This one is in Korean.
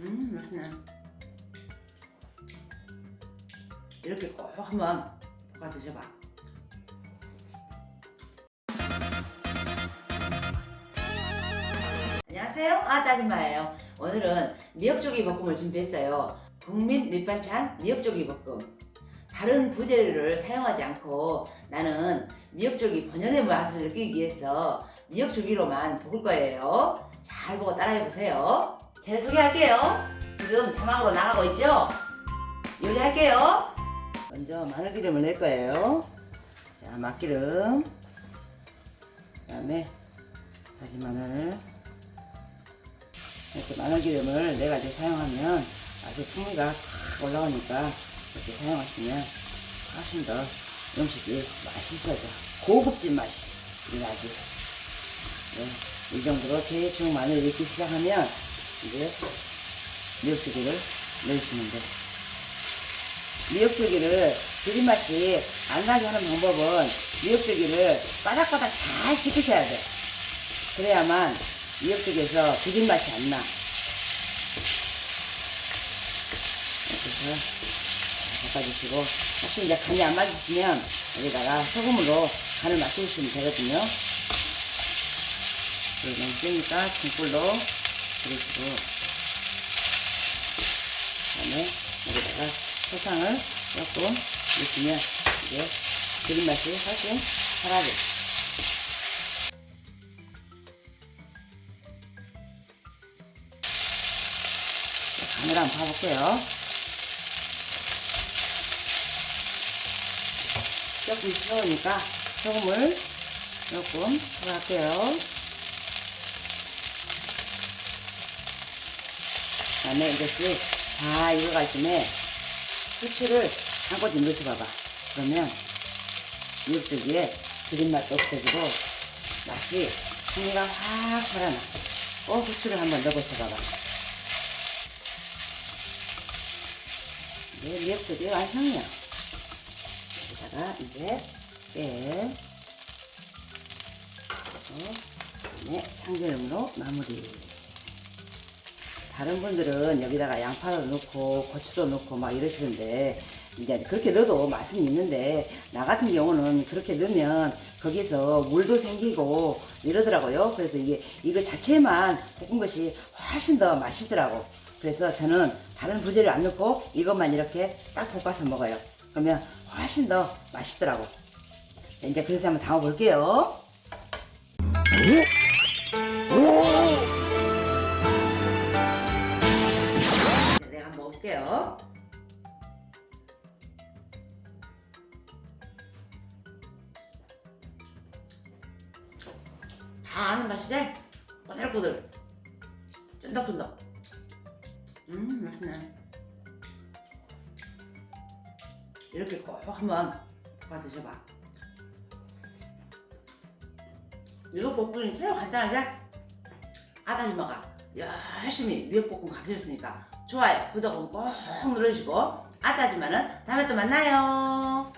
음 맛있네 이렇게 꼭 한번 볶아 드셔봐. 안녕하세요. 아따님마예요. 오늘은 미역조기 볶음을 준비했어요. 국민 밑반찬 미역조기 볶음. 다른 부재료를 사용하지 않고 나는 미역조기 본연의 맛을 느끼기 위해서 미역조기로만 볶을 거예요. 잘 보고 따라해 보세요 재료 소개할게요. 지금 자막으로 나가고 있죠? 요리할게요. 먼저 마늘기름을 낼 거예요. 자 맛기름. 그 다음에 다진 마늘. 이렇게 마늘기름을 네 가지 사용하면 아주 풍미가 확 올라오니까 이렇게 사용하시면 훨씬 더 음식이 맛있어져. 고급진 맛이. 나지 네, 이 정도로 대충 마늘 익기 시작하면 이제 미역조기를 넣으시면 돼 미역조기를 비린맛이 안 나게 하는 방법은 미역조기를 바닥바닥 잘 씻으셔야 돼 그래야만 미역국에서 비린맛이 안 나. 이렇게 해서 볶아주시고, 혹시 이제 간이 안 맞으시면 여기다가 소금으로 간을 맞추시면 되거든요. 그리고 세니까 중불로 그리시고, 그 다음에 여기다가 설탕을 조금 넣으시면 이게 비린맛이 훨씬 사라져. 간을 한번 봐볼게요. 조금 식어오니까 소금을 조금 들어갈게요. 그 다음에 이것이 다 익어갈 쯤에 후추를 한 꼬집 넣어봐봐. 그러면 미역국에 비린맛도 없어지고 맛이 풍미가 확 살아나. 꼭 후추를 한번 넣어보셔봐봐. 이제 미역국이 완성이야. 여기다가 이제 깨, 네, 참기름으로 마무리. 다른 분들은 여기다가 양파도 넣고 고추도 넣고 막 이러시는데 이제 그렇게 넣어도 맛은 있는데 나 같은 경우는 그렇게 넣으면 거기서 물도 생기고 이러더라고요. 그래서 이게 이거 자체만 볶은 것이 훨씬 더 맛있더라고. 그래서 저는 다른 부재료 안 넣고 이것만 이렇게 딱 볶아서 먹어요. 그러면 훨씬 더 맛있더라고. 이제 그래서 한번 담아 볼게요. 다 아는 맛이지? 꼬들꼬들. 쫀득쫀득. 음, 맛있네. 이렇게 꼭 한번 볶아 드셔봐. 이거 볶음이 새우 간단하게 아다니 마가 열심히 미역볶음 가르쳤으니까 좋아요, 구독은 꼭 눌러주시고 아따지마는 다음에 또 만나요.